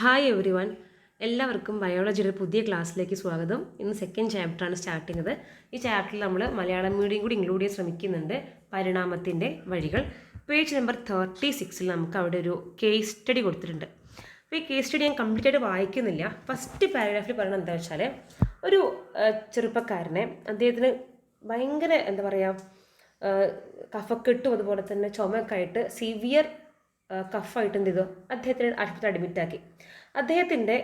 Hi every one എല്ലാവർക്കും ബയോളജിയുടെ പുതിയ ക്ലാസ്സിലേക്ക് സ്വാഗതം. ഇന്ന് സെക്കൻഡ് ചാപ്റ്ററാണ് സ്റ്റാർട്ട് ചെയ്യുന്നത്. ഈ ചാപ്റ്ററിൽ നമ്മൾ മലയാളം മീഡിയം കൂടി ഇൻക്ലൂഡ് ചെയ്യാൻ ശ്രമിക്കുന്നുണ്ട്. പരിണാമത്തിന്റെ വഴികൾ. പേജ് നമ്പർ തേർട്ടി സിക്സിൽ നമുക്ക് അവിടെ ഒരു കേസ് സ്റ്റഡി കൊടുത്തിട്ടുണ്ട്. അപ്പോൾ ഈ കേസ് സ്റ്റഡി ഞാൻ കംപ്ലീറ്റ് ആയിട്ട് വായിക്കുന്നില്ല. ഫസ്റ്റ് പാരഗ്രാഫിൽ പറയുന്നത് എന്താ വെച്ചാൽ ഒരു ചെറുപ്പക്കാരനെ അദ്ദേഹത്തിന് ഭയങ്കര എന്താ പറയുക കഫക്കെട്ടും അതുപോലെ തന്നെ ചുമയൊക്കെ ആയിട്ട് സിവിയർ കഫായിട്ട് എന്ത് ചെയ്തു? അദ്ദേഹത്തിന് ആശുപത്രി അഡ്മിറ്റ് ആക്കി. അദ്ദേഹത്തിന്റെ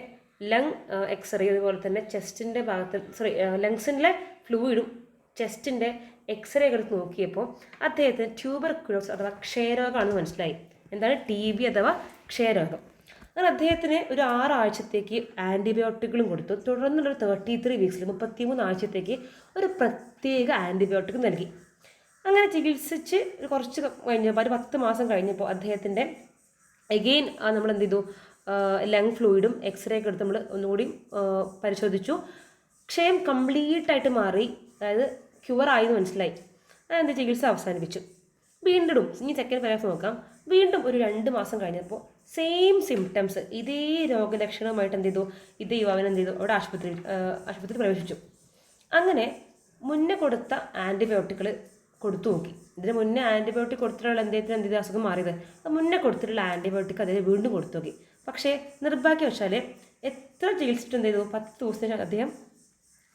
ലങ് എക്സ്റേ അതുപോലെ തന്നെ ചെസ്റ്റിന്റെ ഭാഗത്ത് സോറി ലങ്സിന്റെ ഫ്ലൂയിഡും ചെസ്റ്റിന്റെ എക്സ്റേ എടുത്ത് നോക്കിയപ്പോൾ അദ്ദേഹത്തിന് ട്യൂബർ ക്ലോസ് അഥവാ ക്ഷയരോഗമാണെന്ന് മനസ്സിലായി. എന്താണ്? ടി ബി അഥവാ ക്ഷയരോഗം. അങ്ങനെ അദ്ദേഹത്തിന് ഒരു ആറാഴ്ചത്തേക്ക് ആന്റിബയോട്ടിക്കുകളും കൊടുത്തു. തുടർന്നുള്ളൊരു തേർട്ടി ത്രീ വീക്സിൽ മുപ്പത്തിമൂന്ന് ആഴ്ചത്തേക്ക് ഒരു പ്രത്യേക ആന്റിബയോട്ടിക് നൽകി. അങ്ങനെ ചികിത്സിച്ച് കുറച്ച് കഴിഞ്ഞപ്പോൾ ഒരു പത്ത് മാസം കഴിഞ്ഞപ്പോൾ അദ്ദേഹത്തിന്റെ എഗെയിൻ നമ്മൾ എന്ത് ചെയ്തു ലങ് ഫ്ലൂയിഡും എക്സ്റേ ഒക്കെ എടുത്ത് നമ്മൾ ഒന്നുകൂടി പരിശോധിച്ചു. ക്ഷയം കംപ്ലീറ്റ് ആയിട്ട് മാറി. അതായത് ക്യൂർ ആയി എന്ന് മനസ്സിലായി. അതെന്ത്? ചികിത്സ അവസാനിപ്പിച്ചു. വീണ്ടും ഇനി സെക്കൻഡ് പ്രയാസം നോക്കാം. വീണ്ടും ഒരു രണ്ട് മാസം കഴിഞ്ഞപ്പോൾ സെയിം സിംറ്റംസ് ഇതേ രോഗലക്ഷണമായിട്ട് എന്ത് ചെയ്തു ഇതേ യുവാവിനെ എന്ത് ചെയ്തു അവിടെ ആശുപത്രി ആശുപത്രിയിൽ പ്രവേശിച്ചു. അങ്ങനെ മുന്നേ കൊടുത്ത ആന്റിബയോട്ടിക്കുകൾ കൊടുത്തു നോക്കി. ഇതിന് മുന്നേ ആന്റിബയോട്ടിക് കൊടുത്തിട്ടുള്ള എന്തെങ്കിലും എന്തെങ്കിലും അസുഖം മാറിയത്. അത് മുന്നേ കൊടുത്തിട്ടുള്ള ആന്റിബയോട്ടിക് അദ്ദേഹം വീണ്ടും കൊടുത്തു നോക്കി. പക്ഷേ നിർഭാഗ്യം വെച്ചാൽ എത്ര ചികിത്സിച്ചിട്ട് എന്ത് ചെയ്തു പത്ത് ദിവസത്തിന് അദ്ദേഹം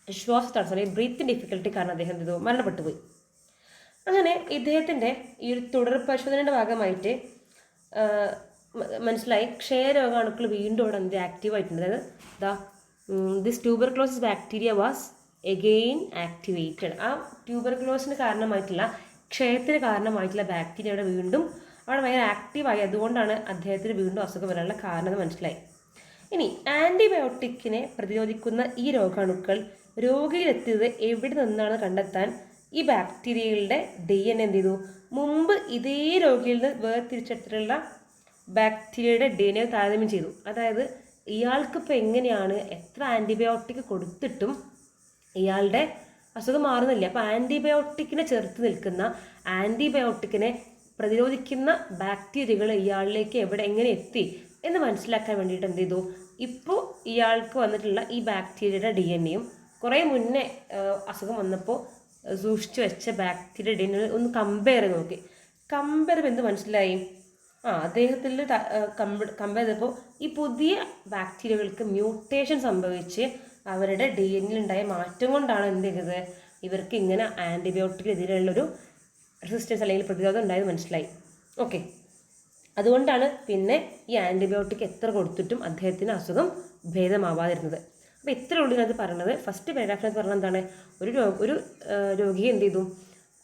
ശ്വാസ തടസ്സം അല്ലെങ്കിൽ ബ്രീത്തിങ് ഡിഫിക്കൽട്ടി കാരണം അദ്ദേഹം എന്ത് ചെയ്തു മരണപ്പെട്ടു പോയി. അങ്ങനെ ഇദ്ദേഹത്തിന്റെ ഈ ഒരു തുടർ പരിശോധനയുടെ ഭാഗമായിട്ട് മനസ്സിലായി. ക്ഷയരോഗാണുക്കൾ വീണ്ടും അവിടെ എന്ത് ആക്റ്റീവ് ആയിട്ടുണ്ട്. അതായത് ദാ this tuberculosis bacteria was again activated ആ ട്യൂബർക്ലോസിന് കാരണമായിട്ടുള്ള ക്ഷയത്തിന് കാരണമായിട്ടുള്ള ബാക്ടീരിയ അവിടെ വീണ്ടും അവിടെ ഭയങ്കര ആക്റ്റീവായി അതുകൊണ്ടാണ് അദ്ദേഹത്തിന് വീണ്ടും അസുഖം വരാനുള്ള കാരണം മനസ്സിലായി. ഇനി ആന്റിബയോട്ടിക്കിനെ പ്രതിരോധിക്കുന്ന ഈ രോഗാണുക്കൾ രോഗിയിലെത്തിയത് എവിടെ നിന്നാണ് കണ്ടെത്താൻ ഈ ബാക്ടീരിയകളുടെ ഡി എൻ എന്ത് ചെയ്തു? മുമ്പ് ഇതേ രോഗിയിൽ നിന്ന് വേർതിരിച്ചെടുത്തിട്ടുള്ള ബാക്ടീരിയയുടെ ഡി എൻ എ താരതമ്യം ചെയ്തു. അതായത് ഇയാൾക്കിപ്പോൾ എങ്ങനെയാണ് എത്ര ആന്റിബയോട്ടിക് കൊടുത്തിട്ടും ഇയാളുടെ അസുഖം മാറുന്നില്ല. അപ്പോൾ ആന്റിബയോട്ടിക്കിനെ ചേർത്ത് നിൽക്കുന്ന ആന്റിബയോട്ടിക്കിനെ പ്രതിരോധിക്കുന്ന ബാക്ടീരിയകൾ ഇയാളിലേക്ക് എവിടെ എങ്ങനെ എത്തി എന്ന് മനസ്സിലാക്കാൻ വേണ്ടിയിട്ട് എന്ത് ചെയ്തു? ഇപ്പോൾ ഇയാൾക്ക് വന്നിട്ടുള്ള ഈ ബാക്ടീരിയയുടെ ഡി എൻ എയും കുറേ മുന്നേ അസുഖം വന്നപ്പോൾ സൂക്ഷിച്ചു വെച്ച ബാക്ടീരിയ ഡി എൻ എ ഒന്ന് കമ്പയർ ചെയ്ത് നോക്കി. കമ്പയർ എന്ത് മനസ്സിലായി? ആ അദ്ദേഹത്തിൽ കമ്പയർ ചെയ്തപ്പോൾ ഈ പുതിയ ബാക്ടീരിയകൾക്ക് മ്യൂട്ടേഷൻ സംഭവിച്ച് അവരുടെ ഡി എന്നിൽ ഉണ്ടായ മാറ്റം കൊണ്ടാണ് എന്ത് ചെയ്തത്? ഇവർക്ക് ഇങ്ങനെ ആന്റിബയോട്ടിക്കിനെതിരെയുള്ളൊരു റെസിസ്റ്റൻസ് അല്ലെങ്കിൽ പ്രതിരോധം ഉണ്ടായത് മനസ്സിലായി. ഓക്കെ അതുകൊണ്ടാണ് പിന്നെ ഈ ആന്റിബയോട്ടിക് എത്ര കൊടുത്തിട്ടും അദ്ദേഹത്തിന് അസുഖം ഭേദമാവാതിരുന്നത്. അപ്പോൾ ഇത്ര ഉള്ളൂ ഇതിനകത്ത് പറഞ്ഞത്. ഫസ്റ്റ് പാരാഗ്രാഫിനകത്ത് പറഞ്ഞത് എന്താണ്? ഒരു രോഗ ഒരു രോഗി രോഗിയെ എന്ത് ചെയ്തു?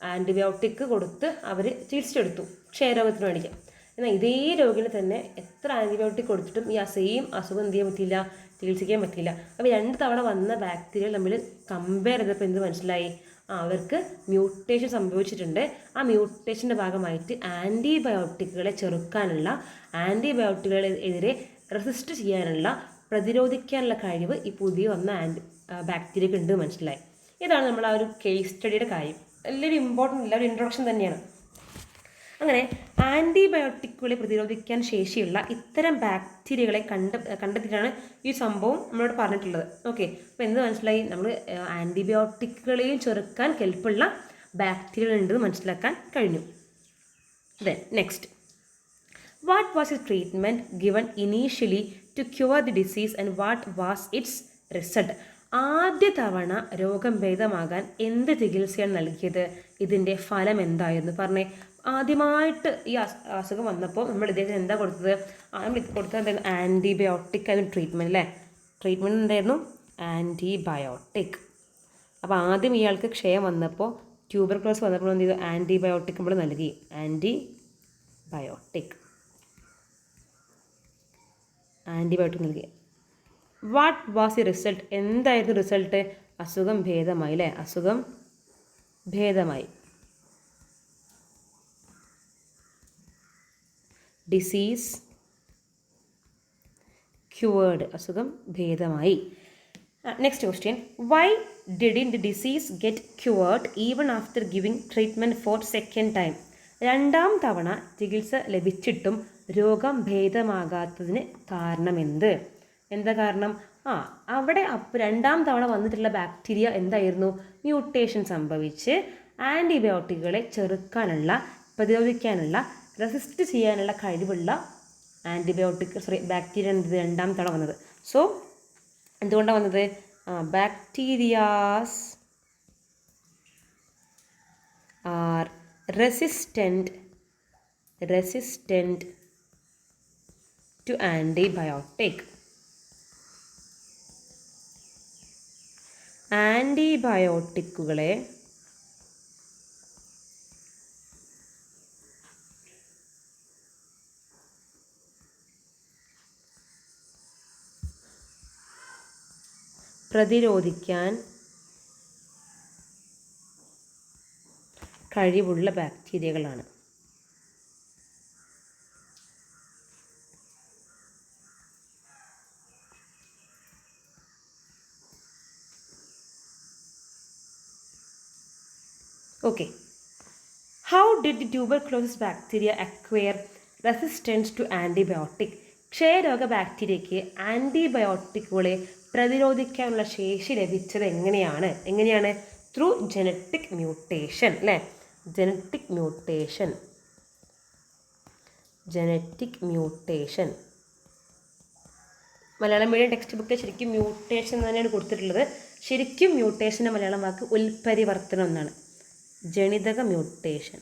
ആന്റിബയോട്ടിക് കൊടുത്ത് അവർ ചികിത്സിച്ചെടുത്തു ക്ഷയരോഗത്തിന് വേണ്ടിയിട്ട്. എന്നാൽ ഇതേ രോഗിന് തന്നെ എത്ര ആന്റിബയോട്ടിക് കൊടുത്തിട്ടും ഈ സെയിം അസുഖം എന്ത് ചെയ്യാൻ പറ്റില്ല ചികിത്സിക്കാൻ പറ്റില്ല അപ്പോൾ രണ്ട് തവണ വന്ന ബാക്ടീരിയ തമ്മിൽ കമ്പയർ ചെയ്തപ്പോൾ എന്ത് മനസ്സിലായി? അവർക്ക് മ്യൂട്ടേഷൻ സംഭവിച്ചിട്ടുണ്ട്. ആ മ്യൂട്ടേഷന്റെ ഭാഗമായിട്ട് ആന്റിബയോട്ടിക്കുകളെ ചെറുക്കാനുള്ള ആന്റിബയോട്ടിക്കുകളെതിരെ റെസിസ്റ്റ് ചെയ്യാനുള്ള പ്രതിരോധിക്കാനുള്ള കഴിവ് ഈ പുതിയ വന്ന ആന്റി ബാക്ടീരിയക്ക് ഉണ്ട് മനസ്സിലായി. ഇതാണ് നമ്മൾ ആ ഒരു കേസ് സ്റ്റഡിയുടെ കാര്യം. എല്ലാവരും ഇമ്പോർട്ടന്റ് അല്ല ഒരു ഇൻട്രൊഡക്ഷൻ തന്നെയാണ്. അങ്ങനെ ആന്റിബയോട്ടിക്കുകളെ പ്രതിരോധിക്കാൻ ശേഷിയുള്ള ഇത്തരം ബാക്ടീരിയകളെ കണ്ട കണ്ടെത്തിയിട്ടാണ് ഈ സംഭവം നമ്മളോട് പറഞ്ഞിട്ടുള്ളത്. ഓക്കെ അപ്പോൾ എന്ത് മനസ്സിലായി? നമ്മൾ ആന്റിബയോട്ടിക്കുകളെയും ചെറുക്കാൻ കെൽപ്പുള്ള ബാക്ടീരിയകൾ ഉണ്ടെന്ന് മനസ്സിലാക്കാൻ കഴിഞ്ഞു. Then next what was is treatment given initially to cure the disease and what was its result ആദ്യ തവണ രോഗം ഭേദമാകാൻ എന്ത് ചികിത്സയാണ് നൽകിയത്? ഇതിന്റെ ഫലം എന്തായിരുന്നു പറഞ്ഞേ. ആദ്യമായിട്ട് ഈ അസുഖം വന്നപ്പോൾ നമ്മൾ ഇദ്ദേഹത്തിന് എന്താ കൊടുത്തത്? നമ്മൾ കൊടുത്തത് എന്തായിരുന്നു? ആന്റിബയോട്ടിക് ആയിരുന്നു ട്രീറ്റ്മെന്റ് അല്ലേ ട്രീറ്റ്മെന്റ് എന്തായിരുന്നു? ആന്റിബയോട്ടിക് അപ്പോൾ ആദ്യം ഇയാൾക്ക് ക്ഷയം വന്നപ്പോൾ ട്യൂബർ ക്ലോസ് വന്നപ്പോൾ എന്ത് ചെയ്തു? ആന്റിബയോട്ടിക് നമ്മൾ നൽകി. ആന്റി ബയോട്ടിക് ആന്റിബയോട്ടിക് നൽകി. വാട്ട് വാസ് ദി റിസൾട്ട് എന്തായിരുന്നു റിസൾട്ട് അസുഖം ഭേദമായി അല്ലേ അസുഖം ഭേദമായി. ഡിസീസ് ക്യൂവേർഡ് അസുഖം ഭേദമായി. Next question why didn't the disease get cured even after giving treatment for second time രണ്ടാം തവണ ചികിത്സ ലഭിച്ചിട്ടും രോഗം ഭേദമാകാത്തതിന് കാരണമെന്ത്? എന്താ കാരണം? ആ അവിടെ രണ്ടാം തവണ വന്നിട്ടുള്ള ബാക്ടീരിയ എന്തായിരുന്നു? മ്യൂട്ടേഷൻ സംഭവിച്ച് ആന്റിബയോട്ടിക്കുകളെ ചെറുക്കാനുള്ള പ്രതിരോധിക്കാനുള്ള റെസിസ്റ്റ് ചെയ്യാനുള്ള കഴിവുള്ള ആന്റിബയോട്ടിക് സോറി ബാക്ടീരിയ എന്നത് രണ്ടാം തവണ വന്നത്. സോ എന്തുകൊണ്ടാണ് വന്നത്? Bacterias are resistant resistant to antibiotic ആന്റിബയോട്ടിക്കുകളെ പ്രതിരോധിക്കാൻ കഴിവുള്ള ബാക്ടീരിയകളാണ് Okay. How did the tuberculosis bacteria acquire resistance to antibiotic? ക്ഷയരോഗ ബാക്ടീരിയയ്ക്ക് ആന്റിബയോട്ടിക്കുകളെ പ്രതിരോധിക്കാനുള്ള ശേഷി ലഭിച്ചത് എങ്ങനെയാണ്? എങ്ങനെയാണ്? ത്രൂ ജനറ്റിക് മ്യൂട്ടേഷൻ അല്ലേ? Genetic mutation genetic mutation Malayalam medium text ബുക്കിൽ ശരിക്കും മ്യൂട്ടേഷൻ തന്നെയാണ് കൊടുത്തിട്ടുള്ളത്. ശരിക്കും മ്യൂട്ടേഷന്റെ മലയാളം വാക്ക് ഉൽപരിവർത്തനം എന്നാണ്. ജനിതക മ്യൂട്ടേഷൻ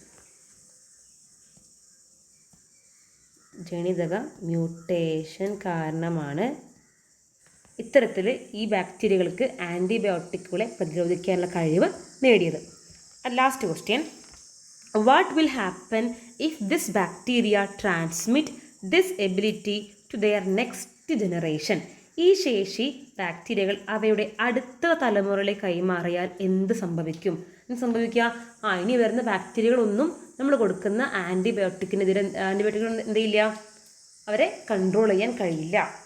ജനിതക മ്യൂട്ടേഷൻ കാരണമാണ് ഇത്തരത്തിൽ ഈ ബാക്ടീരിയകൾക്ക് ആന്റിബയോട്ടിക്കുകളെ പ്രതിരോധിക്കാനുള്ള കഴിവ് നേടിയത്. Last question what will happen if this bacteria transmit this ability to their next generation ഈ ശേഷി ബാക്ടീരിയകൾ അവയുടെ അടുത്ത തലമുറയിലേക്ക് കൈമാറിയാൽ എന്ത് സംഭവിക്കും? എന്ത് സംഭവിക്കുക? ആ ഇനി വരുന്ന ബാക്ടീരിയകളൊന്നും നമ്മൾ കൊടുക്കുന്ന ആന്റിബയോട്ടിക്കിനെതിരെ ആന്റിബയോട്ടിക്കുകൾ എന്ത് ചെയ്യില്ല? അവരെ കൺട്രോൾ ചെയ്യാൻ കഴിയില്ല.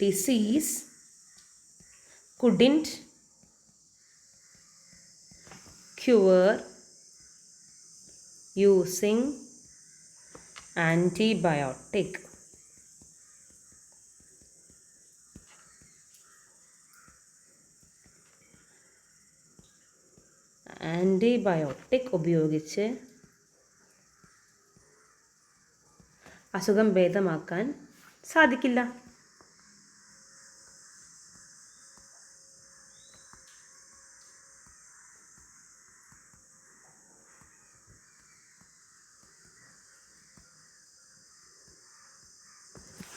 Disease couldn't cure using antibiotic. ആന്റിബയോട്ടിക് ഉപയോഗിച്ച് അസുഖം ഭേദമാക്കാൻ സാധിക്കില്ല.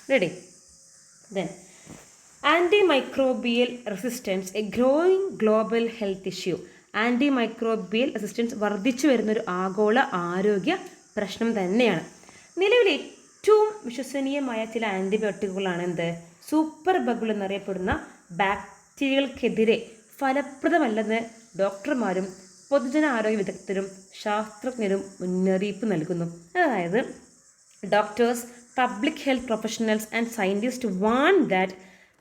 Ready? Microbial resistance a growing global health issue antimicrobial resistance വർദ്ധിച്ചു വരുന്നൊരു ആഗോള ആരോഗ്യ പ്രശ്നം തന്നെയാണ്. നിലവിൽ ഏറ്റവും വിശ്വസനീയമായ ചില ആന്റിബയോട്ടിക്കുകളാണ് എന്ത്? സൂപ്പർ ബഗുൾ എന്നറിയപ്പെടുന്ന ബാക്ടീരിയകൾക്കെതിരെ ഫലപ്രദമല്ലെന്ന് ഡോക്ടർമാരും പൊതുജന ആരോഗ്യ വിദഗ്ധരും ശാസ്ത്രജ്ഞരും മുന്നറിയിപ്പ് നൽകുന്നു. അതായത് doctors, public health professionals, and scientists warn that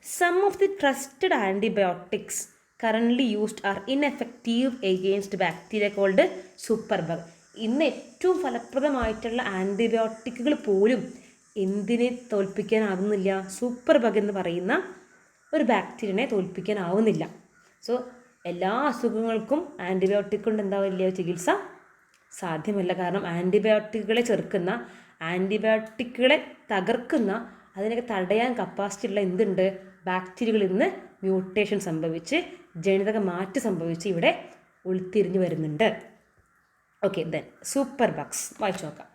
some of the trusted antibiotics currently used are ineffective against bacteria called superbug. ഇന്ന് ഏറ്റവും ഫലപ്രദമായിട്ടുള്ള ആന്റിബയോട്ടിക്കുകൾ പോലും എന്തിനെ തോൽപ്പിക്കാനാകുന്നില്ല സൂപ്പർ ബഗ് എന്ന് പറയുന്ന ഒരു ബാക്ടീരിയനെ തോൽപ്പിക്കാനാവുന്നില്ല. സോ എല്ലാ അസുഖങ്ങൾക്കും ആന്റിബയോട്ടിക് കൊണ്ട് എന്താവില്ല ചികിത്സ? സാധ്യമല്ല. കാരണം ആന്റിബയോട്ടിക്കുകളെ ചെറുക്കുന്ന ആന്റിബയോട്ടിക്കുകളെ തകർക്കുന്ന അതിനൊക്കെ തടയാൻ കപ്പാസിറ്റി ഉള്ള എന്തുണ്ട്? ബാക്ടീരിയകൾ ഇന്ന് മ്യൂട്ടേഷൻ സംഭവിച്ച് ജനിതക മാറ്റം സംഭവിച്ച് ഇവിടെ ഉൾത്തിരിഞ്ഞു വരുന്നുണ്ട്. ഓക്കെ ദെൻ സൂപ്പർ ബക്സ് വായിച്ചു നോക്കാം.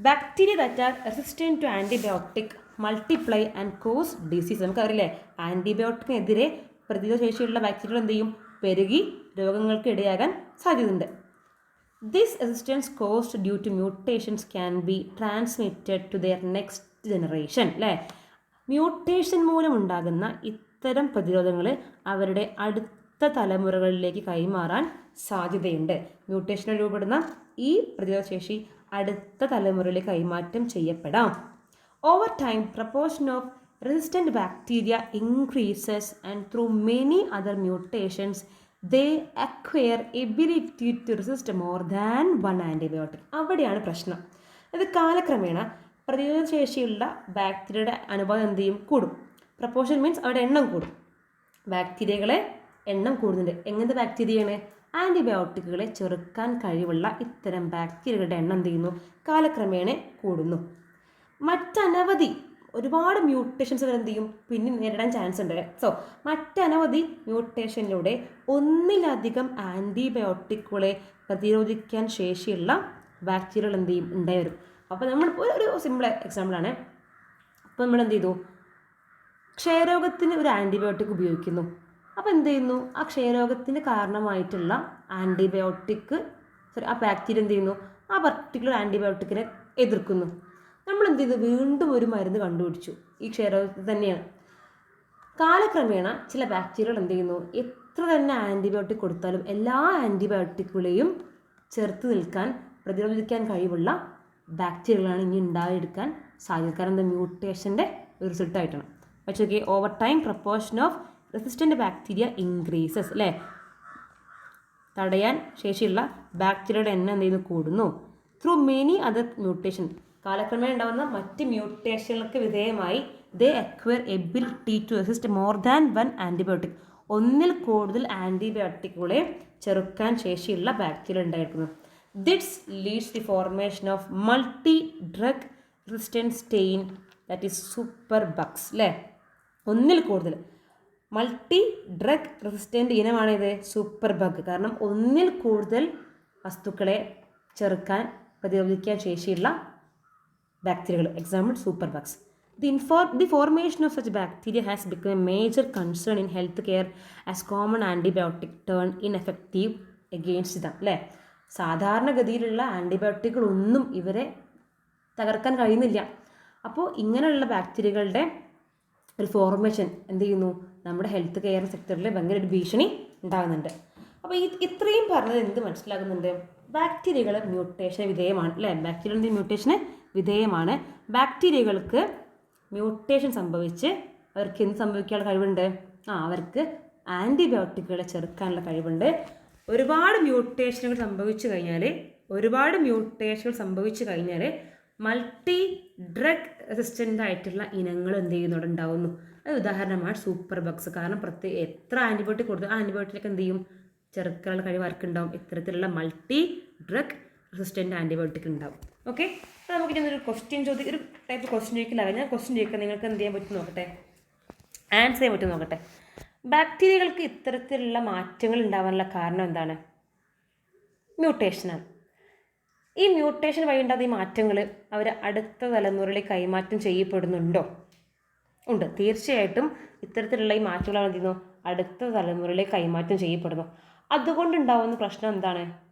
Bacteria that are resistant to antibiotic multiply and cause disease നമുക്കറിയില്ലേ ആന്റിബയോട്ടിക്കിനെതിരെ പ്രതിരോധശേഷിയുള്ള ബാക്ടീരിയകൾ എന്ത് ചെയ്യും? പെരുകി രോഗങ്ങൾക്ക് ഇടയാകാൻ സാധ്യതയുണ്ട്. This resistance caused due to mutations can be transmitted to their next generation അല്ലേ മ്യൂട്ടേഷൻ മൂലം ഉണ്ടാകുന്ന ഇത്തരം പ്രതിരോധങ്ങൾ അവരുടെ അടുത്ത തലമുറകളിലേക്ക് കൈമാറാൻ സാധ്യതയുണ്ട്. മ്യൂട്ടേഷൻ രൂപപ്പെടുന്ന ഈ പ്രതിരോധശേഷി അടുത്ത തലമുറയിലേക്ക് കൈമാറ്റം ചെയ്യപ്പെടാം. Over time proportion of resistant bacteria increases and through many other mutations they acquire ability to more than one antibiotic. അവിടെയാണ് പ്രശ്നം. അത് കാലക്രമേണ പ്രതിരോധശേഷിയുള്ള ബാക്ടീരിയയുടെ അനുപാതം എന്ത് ചെയ്യും? കൂടും. പ്രപ്പോർഷൻ മീൻസ് അവിടെ എണ്ണം കൂടും. ബാക്ടീരിയകളെ എണ്ണം കൂടുന്നുണ്ട്. എങ്ങനത്തെ ബാക്ടീരിയയാണ് ആന്റിബയോട്ടിക്കുകളെ ചെറുക്കാൻ കഴിവുള്ള ഇത്തരം ബാക്ടീരിയകളുടെ എണ്ണം എന്ത് ചെയ്യുന്നു? കാലക്രമേണ കൂടുന്നു. മറ്റനവധി ഒരുപാട് മ്യൂട്ടേഷൻസ് അവർ എന്ത് ചെയ്യും പിന്നെ നേരിടാൻ ചാൻസ് ഉണ്ട് സോ മറ്റനവധി മ്യൂട്ടേഷനിലൂടെ ഒന്നിലധികം ആന്റിബയോട്ടിക്കുകളെ പ്രതിരോധിക്കാൻ ശേഷിയുള്ള ബാക്ടീരിയകൾ എന്ത് ചെയ്യും? ഉണ്ടായി വരും. അപ്പോൾ നമ്മൾ ഒരു- ഒരു സിമ്പിൾ എക്സാമ്പിളാണ് അപ്പോൾ നമ്മൾ എന്ത് ചെയ്തു? ക്ഷയരോഗത്തിന് ഒരു ആന്റിബയോട്ടിക് ഉപയോഗിക്കുന്നു. അപ്പോൾ എന്ത് ചെയ്യുന്നു? ആ ക്ഷയരോഗത്തിന് കാരണമായിട്ടുള്ള ആന്റിബയോട്ടിക് സോറി ആ ബാക്ടീരിയ എന്ത് ചെയ്യുന്നു? ആ പർട്ടിക്കുലർ ആന്റിബയോട്ടിക്കിനെ എതിർക്കുന്നു. നമ്മൾ എന്ത് ചെയ്തു വീണ്ടും ഒരു മരുന്ന് കണ്ടുപിടിച്ചു. ഈ ക്ഷയരോഗത്തിൽ തന്നെയാണ്. കാലക്രമേണ ചില ബാക്ടീരിയകൾ എന്ത് ചെയ്യുന്നു? എത്ര തന്നെ ആന്റിബയോട്ടിക് കൊടുത്താലും എല്ലാ ആന്റിബയോട്ടിക്കുകളെയും ചെറുത്ത് നിൽക്കാൻ പ്രതിരോധിക്കാൻ കഴിവുള്ള ബാക്ടീരിയകളാണ് ഇനി ഉണ്ടായെടുക്കാൻ സാധ്യത കാരണം എന്താ? മ്യൂട്ടേഷന്റെ റിസൾട്ടായിട്ടാണ് പക്ഷേ okay over time proportion of resistant bacteria increases അല്ലേ? തടയാൻ ശേഷിയുള്ള ബാക്ടീരിയയുടെ എണ്ണം എന്ത് ചെയ്യുന്നു? കൂടുന്നു. ത്രൂ മെനി അതർ മ്യൂട്ടേഷൻ കാലക്രമേണ ഉണ്ടാകുന്ന മറ്റ് മ്യൂട്ടേഷനുകൾക്ക് വിധേയമായി they acquire ability to assist more than one antibiotic ഒന്നിൽ കൂടുതൽ ആന്റിബയോട്ടിക്കുകളെ ചെറുക്കാൻ ശേഷിയുള്ള ബാക്ടീരിയ ഉണ്ടായിരിക്കുന്നു. This leads the formation of multi drug resistant strain that is super bugs അല്ലേ ഒന്നിൽ കൂടുതൽ. മൾട്ടി ഡ്രഗ് റെസിസ്റ്റന്റ് ഇനമാണിത് സൂപ്പർ ബഗ് കാരണം ഒന്നിൽ കൂടുതൽ വസ്തുക്കളെ ചെറുക്കാൻ പ്രതിരോധിക്കാൻ ശേഷിയുള്ള ബാക്ടീരിയകൾ example super Bugs the ഇൻഫോർ the formation of such bacteria has become a major concern in health care as common antibiotic turn ineffective against them അല്ലേ സാധാരണഗതിയിലുള്ള ആന്റിബയോട്ടിക്കുകളൊന്നും ഇവരെ തകർക്കാൻ കഴിയുന്നില്ല. അപ്പോൾ ഇങ്ങനെയുള്ള ബാക്ടീരിയകളുടെ ഒരു ഫോർമേഷൻ എന്ത് ചെയ്യുന്നു? നമ്മുടെ ഹെൽത്ത് കെയർ സെക്ടറിൽ ഭയങ്കര ഒരു ഭീഷണി ഉണ്ടാകുന്നുണ്ട്. അപ്പോൾ ഈ ഇത്രയും പറഞ്ഞത് എന്ത് മനസ്സിലാകുന്നുണ്ട്? ബാക്ടീരിയകൾ മ്യൂട്ടേഷന് വിധേയമാണ് അല്ലേ ബാക്ടീരിയ മ്യൂട്ടേഷന് വിധേയമാണ്. ബാക്ടീരിയകൾക്ക് മ്യൂട്ടേഷൻ സംഭവിച്ച് അവർക്ക് എന്ത് സംഭവിക്കാനുള്ള കഴിവുണ്ട്? ആ അവർക്ക് ആന്റിബയോട്ടിക്കുകളെ ചെറുക്കാനുള്ള കഴിവുണ്ട്. ഒരുപാട് മ്യൂട്ടേഷനുകൾ സംഭവിച്ചു കഴിഞ്ഞാൽ ഒരുപാട് മ്യൂട്ടേഷനുകൾ സംഭവിച്ചു കഴിഞ്ഞാൽ മൾട്ടി ഡ്രഗ് റെസിസ്റ്റന്റ് ആയിട്ടുള്ള ഇനങ്ങൾ എന്ത് ചെയ്യുന്നവിടെ ഉണ്ടാവുന്നു. അത് ഉദാഹരണമാണ് സൂപ്പർ ബഗ്സ് കാരണം പ്രത്യേക എത്ര ആന്റിബയോട്ടിക് കൊടുത്തു ആ ആന്റിബയോട്ടിക് എന്ത് ചെയ്യും? ചെറുക്കാനുള്ള കഴിവ് ആർക്കുണ്ടാവും? ഇത്തരത്തിലുള്ള മൾട്ടി ഡ്രഗ് റെസിസ്റ്റന്റ് ആന്റിബയോട്ടിക് ഉണ്ടാവും. ഓക്കെ അപ്പോൾ നമുക്ക് ഇനി ഒരു ക്വസ്റ്റ്യൻ ചോദ്യം ഒരു ടൈപ്പ് ക്വസ്റ്റ്യൻ ചോദിക്കില്ല ഞാൻ ക്വസ്റ്റ്യൻ ചോദിക്കാം. നിങ്ങൾക്ക് എന്ത് ചെയ്യാൻ പറ്റും നോക്കട്ടെ? ആൻസർ ചെയ്യാൻ പറ്റും നോക്കട്ടെ. ബാക്ടീരിയകൾക്ക് ഇത്തരത്തിലുള്ള മാറ്റങ്ങൾ ഉണ്ടാവാനുള്ള കാരണം എന്താണ്? മ്യൂട്ടേഷനാണ് ഈ മ്യൂട്ടേഷൻ വഴി ഉണ്ടാകുന്ന ഈ മാറ്റങ്ങൾ അവർ അടുത്ത തലമുറയിൽ കൈമാറ്റം ചെയ്യപ്പെടുന്നുണ്ടോ? ഉണ്ട്. തീർച്ചയായിട്ടും ഇത്തരത്തിലുള്ള ഈ മാറ്റങ്ങൾ എന്ത് ചെയ്യുന്നു? അടുത്ത തലമുറയിലേക്ക് കൈമാറ്റം ചെയ്യപ്പെടുന്നു. അതുകൊണ്ടുണ്ടാവുന്ന പ്രശ്നം എന്താണ്?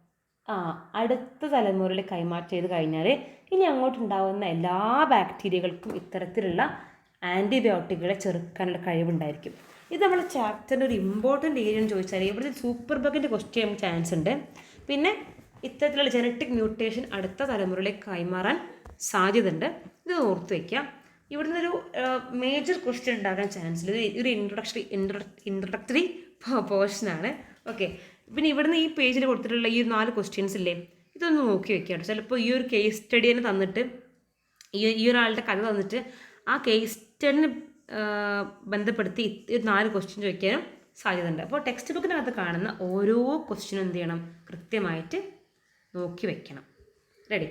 ആ അടുത്ത തലമുറയിൽ കൈമാറ്റം ചെയ്ത് കഴിഞ്ഞാൽ ഇനി അങ്ങോട്ടുണ്ടാകുന്ന എല്ലാ ബാക്ടീരിയകൾക്കും ഇത്തരത്തിലുള്ള ആന്റിബയോട്ടിക്കുകളെ ചെറുക്കാനുള്ള കഴിവുണ്ടായിരിക്കും. ഇത് നമ്മൾ ചാപ്റ്ററിന്റെ ഒരു ഇമ്പോർട്ടന്റ് ഏരിയ എന്ന് ചോദിച്ചാൽ ഇവിടെ സൂപ്പർ ബഗിന്റെ ക്വസ്റ്റ്യൻ ചാൻസ് ഉണ്ട്. പിന്നെ ഇത്തരത്തിലുള്ള ജനറ്റിക് മ്യൂട്ടേഷൻ അടുത്ത തലമുറയിലേക്ക് കൈമാറാൻ സാധ്യതയുണ്ട്. ഇത് ഓർത്ത് വയ്ക്കാം. ഇവിടുന്ന് ഒരു മേജർ ക്വസ്റ്റ്യൻ ഉണ്ടാകാൻ ചാൻസ് ഇത് ഒരു ഇൻട്രൊ ഇൻട്രൊഡക്ടറി പോർഷനാണ് ഓക്കെ പിന്നെ ഇവിടുന്ന് ഈ പേജിൽ കൊടുത്തിട്ടുള്ള ഈ നാല് ക്വസ്റ്റ്യൻസ് ഇല്ലേ ഇതൊന്ന് നോക്കി വെക്കാം ചിലപ്പോൾ ഈ ഒരു കേസ് സ്റ്റഡി തന്നെ തന്നിട്ട് ഈ ഈ ഒരാളുടെ കഥ തന്നിട്ട് ആ കേസ് സ്റ്റഡിന് ബന്ധപ്പെടുത്തി നാല് ക്വസ്റ്റ്യൻ ചോദിക്കാനും സാധ്യതയുണ്ട്. അപ്പോൾ ടെക്സ്റ്റ് ബുക്കിനകത്ത് കാണുന്ന ഓരോ ക്വസ്റ്റ്യനും എന്ത് ചെയ്യണം? കൃത്യമായിട്ട് നോക്കി വെക്കണം. റെഡി